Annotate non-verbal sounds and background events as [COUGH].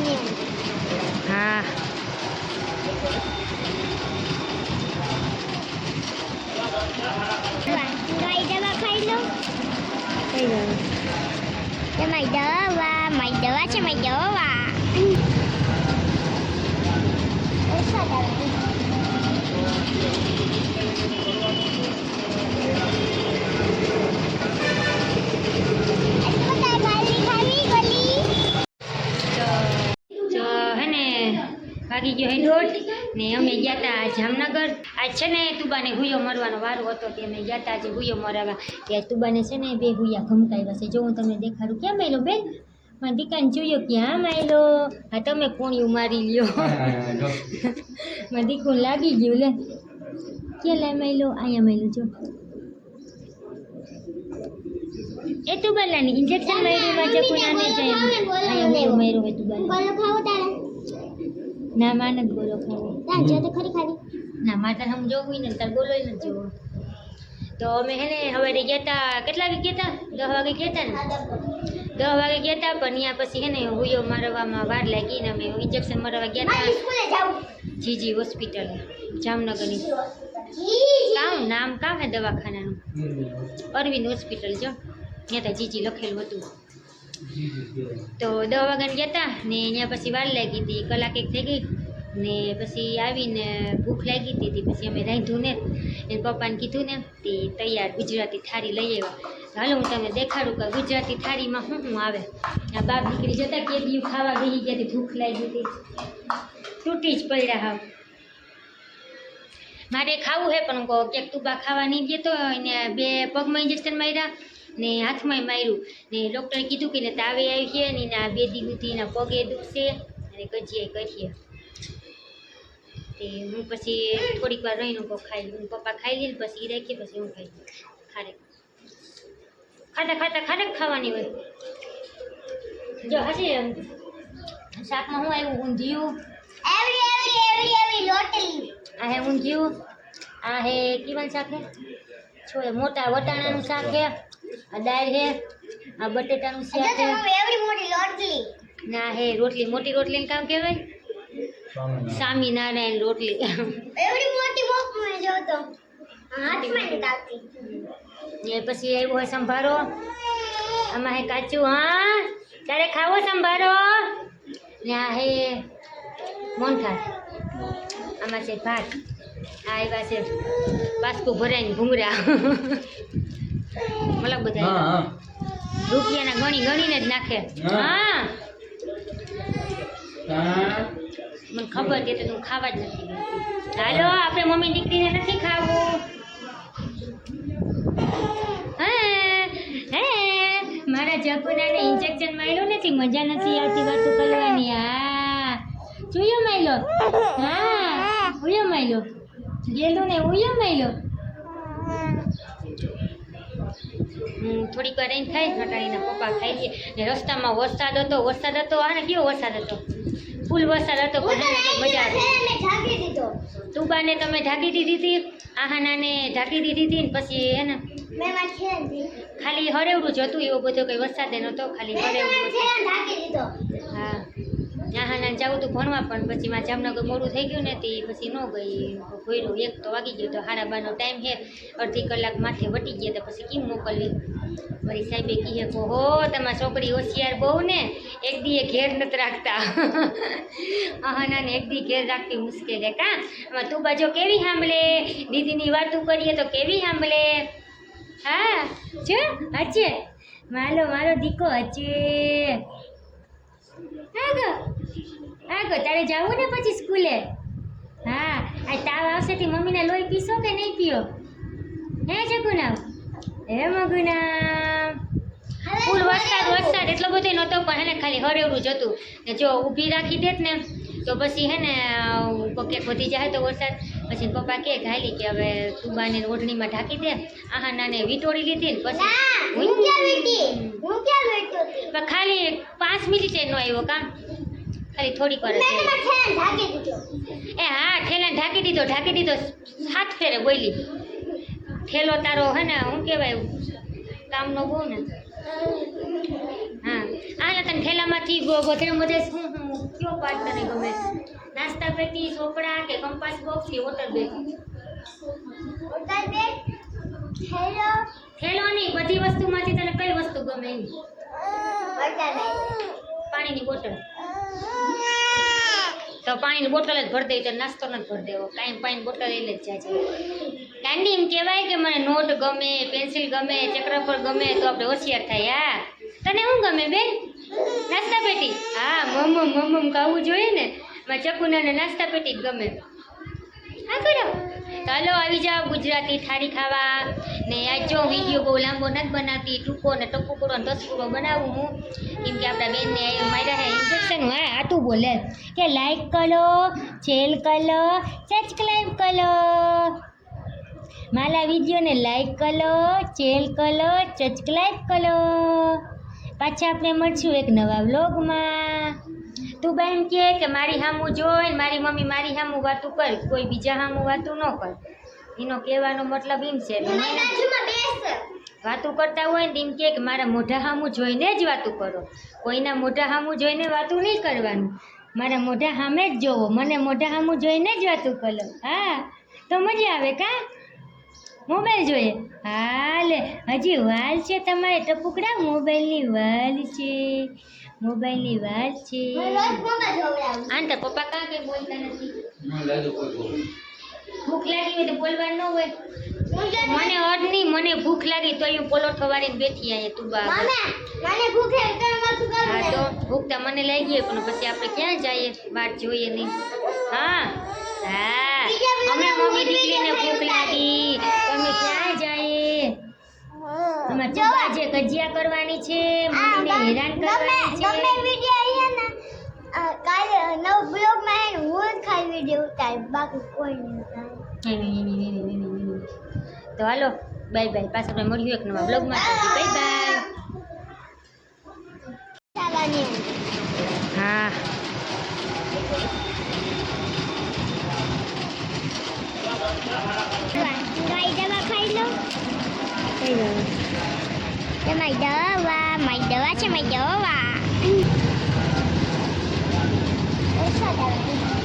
ને હા ગાય દવા ખાઈ લો કઈ ગયું એ મારી દવા મારી દવા છે મારી દવા ઓછા દવા તો હે ને વાગી ગયો એનો ને અમે ગયા તા જામનગર. આજ છે ને તુબાને હુયો મરવાનો વારો હતો કે અમે ગયા તા આજે હુયો મરાવા. કે તુબાને છે ને બે હુયા ઘમકાવ્યા છે. જો હું તમને દેખાડું ક્યાં મેલો બેન? મારા દીકાને જોયો કે હા માયલો? હા તમે કોણિયું મારી લ્યો. [LAUGHS] મારા દીકરું લાગી ગયું લે. ક્યાં લાય માયલો? અહીંયા માયલો જો. એ તુબાલાની ઇન્જેક્શન માર્યું માં જકુના ને જાય અહીંયા હુયો માર્યો હોય તુબાલા ના માન જ બોલો ખાવો ના માતા હમ જોવું ને તાર બોલો ન જોવો તો અમે હે ને હવે ગયા હતા કેટલા વાગે ગયા હતા દસ વાગે ગયા હતા ને? દસ વાગે. ગયા હતા પણ ત્યાં પછી હે ને હુયો મારવામાં વાર લાગી ને અમે ઇન્જેક્શન મારવા ગયા હતા જીજી હોસ્પિટલ જામનગરની. કામ નામ કામ હે દવાખાનાનું? અરવિંદ હોસ્પિટલ જો. ત્યાં તો જીજી લખેલું હતું. તો દસ વાગ્યાને ગયા હતા ને ત્યાં પછી વાર લાગી હતી, કલાક એક થઈ ગઈ ને પછી આવીને ભૂખ લાગી હતી તે પછી અમે રાંધ્યું ને, એને પપ્પાને કીધું ને તે તૈયાર ગુજરાતી થાળી લઈ આવ્યા. હાલો હું તમને દેખાડું કે ગુજરાતી થાળીમાં શું શું આવે? આ બાપ દીકરી જતા કે દીવ ખાવા ગઈ ગયા ભૂખ લાગી હતી. તૂટી જ પડ્યા હાવ. મારે ખાવું હે પણ કહો, ક્યાંક તુબા ખાવા નહીં દેતો એને બે પગમાં ઇન્જેક્શન માર્યા ને હાથમાંય માર્યું. ને ડૉક્ટરે કીધું કે ને તાવે આવી છે ને એના બે દિવસથી એના પગે દુખશે અને કજીએ કહીએ તે હું પછી થોડીક વાર રહીને કહું ખાઈ લઉં. પપ્પા ખાઈ લઈને પછી એ રાખીએ પછી હું ખાઈ લઉં. ખારે. ખાતા ખાતા ખારેક ખાવાની હોય. જો હશે શાકમાં હું આવ્યું ઊંધિયું? આ હે ઊંધિયું? આ હે કીવાનું શાક હે? મોટા વટાણાનું શાક હે? આ દાળ હે. આ બટેટાનું શાક હે. ના હે રોટલી મોટી રોટલી કામ કહેવાય? સ્વામિનારાયણ. રોટલી. એ પછી આવ્યો હોય સંભારો. આમાં હે કાચું હા? ત્યારે ખાવો સંભારો? ને આ હે. મોનથાળ. આમાં છે ભાત. આ આવ્યા છે બાસ્કુ ભરાઈને ભૂંગરા મતલબ બધા રૂપિયાના ગણી ગણીને જ નાખે. હા. મને ખબર કે તો ખાવા જ નથી હાલો આપણે મમ્મી દીકરીને નથી ખાવું. હે હે. મારા જપુનાને ઇન્જેક્શન માર્યું નથી મજા નથી આવતી વાતો કરવાની. હા. જોયો માયલો. હા ઉયો માયલો. ગેલું ને ઉયો માયલો હમ, થોડીક વાર રહીને ખાઈ ઘટાડીને પપ્પા ખાઈ લઈએ ને રસ્તામાં વરસાદ હતો વરસાદ હતો આને કેવો વરસાદ હતો? ફૂલ વરસાદ હતો પણ મજા આવી. તુબાને તમે ઢાંકી દીધી હતી? આહાનાને ઢાંકી દીધી હતી ને પછી હે ને ખાલી હરેવડું જ હતું એવો બધો કંઈ વરસાદ નહોતો ખાલી હરેવડું હા જાઉં હતું ભણવા, પણ પછી મારા જામનગર મોડું થઈ ગયું ને તે પછી ન ગઈ. ભોયરું એક તો વાગી ગયું તો હાડા બારનો ટાઈમ છે. અડધી કલાક માથે વટી ગયા તો પછી કેમ મોકલવી? મારી સાહેબે કહે કહો હો તમારી છોકરી હોશિયાર બહુ ને. એક દીએ ઘેર નથી રાખતા. [LAUGHS] આહાના ને એક દી ઘેર રાખવી મુશ્કેલ છે કાં? આમાં તું બાજુ કેવી સાંભળે? દીદીની વાતું કરીએ તો કેવી સાંભળે? હા, જો, હચે. માલો મારો દીકો, હચે. આગો આગો તારે જવું ને પછી સ્કૂલે? હા આ તાવ આવશે થી મમ્મીને લોહી પીશો કે નહીં પીઓ? હે જગુનાવ હે મગુનામ? ફૂલ વરસાદ વરસાદ એટલો બધો નહોતો પણ હે ને ખાલી હરેવડું જ હતું. ને જો ઊભી રાખી દેત ને તો પછી હે ને ક્યાંક વધી જાય તો વરસાદ. પછી પપ્પા કે ઘાલી કે હવે સુબાને ઓઢણીમાં ઢાંકી દે. આહા નાને વીટોળી લીધી ને પછી પણ ખાલી પાંચ મિનિટે ન આવ્યો કામ. ખાલી થોડીક વાર એ હા ઠેલાને ઢાંકી દીધો ઢાંકી દીધો હાથ ફેરે બોલી ઠેલો તારો હે ને શું કહેવાય કામનો બહુ ને. હા આ તને થેલામાંથી બધે બધે શું કયો પાર્ટ તને ગમે? નાસ્તા પેટી ચોપડા કે કંપાસ બોક્સ કે વોટર બેગ હેલો થેલો નહીં બધી વસ્તુમાંથી તને કઈ વસ્તુ ગમે એની પાણીની બોટલ. તો પાણીની બોટલ જ ભરી દેવી, તો નાસ્તો નથી ભરી દેવો. કાંઈ પાણી બોટલ લઈને જ જાય ગાંધી એમ કહેવાય કે મને નોટ ગમે, પેન્સિલ ગમે, ચક્રફળ ગમે, તો આપણે હોશિયાર થાય, હા. તને શું ગમે બેન? નાસ્તા પેટી? હા, મમ મમ ખાવું જોઈએ ને. મારા ચકુનાને નાસ્તા પેટી જ ગમે. હા, કરો. ચાલો આવી જાઓ ગુજરાતી થાળી ખાવા. ને આજ જો વીડિયો બહુ લાંબો નથી બનાવતી. ટૂંકો ને ટપુ કરો ને ટસકુરો બનાવું હું. કેમ કે આપણા બેનને માર્યા હે ઇન્જેક્શન હા આટું બોલે. કે લાઈક કરો શેર કરો સબસ્ક્રાઈબ કરો. મારા વિડીયોને લાઈક કરો શેર કરો સબસ્ક્રાઈબ કરો. પાછા આપણે મળશું એક નવા વ્લોગમાં તું બેન કહે કે મારી સામું જોઈ મારી મમ્મી મારી સામું વાતું કર કોઈ બીજા સામું વાતું ન કર. એનો કહેવાનો મતલબ એમ છે વાતું કરતા હોય ને એમ કહે કે મારા મોઢા સામું જોઈને જ વાતું કરો. કોઈના મોઢા સામું જોઈને વાતું નહીં કરવાનું. મારા મોઢા સામે જ જોવો. મને મોઢા સામું જોઈને જ વાતું કરો. હા તો મજા આવે કા? મોબાઈલ જોઈએ. હાલે હજી વાલ છે તમારે ટપુકડા મોબાઈલની વાલ છે. મોબાઈલની વાત છે. આંટા પપ્પા કાં કે બોલતા નથી. ભૂખ લાગી હોય તો બોલવાનું ન હોય. મને અડ નહીં મને ભૂખ લાગી તો હું પોલોઠો વાળીને બેઠી અહીંયા તું બા. હા તો ભૂખ તો મને લાગી પણ પછી આપણે ક્યાં જઈએ? વાટ જોઈએ નહીં. હા હા. હમણાં મમ્મી દીકરીને ભૂખ લાગી તો અમે ક્યાં જઈએ અમારે જોવા. જે કજિયા કરવાની છે મને હેરાન કરવાની છે. કાલે નવ બ્લોગમાં હે ને હું ખાલી વીડિયો ઉતાર બાકી કોઈ નહીં ઉતારે. તો હાલો બાય બાય. પાછા આપણે મળ્યું એક નવા બ્લોગમાં. બાય. બાય ચાલવાની હા મારી દવા ખાઈ લઉં તો મારી દવા મારી દવા છે મારી દવા ઓછા દવા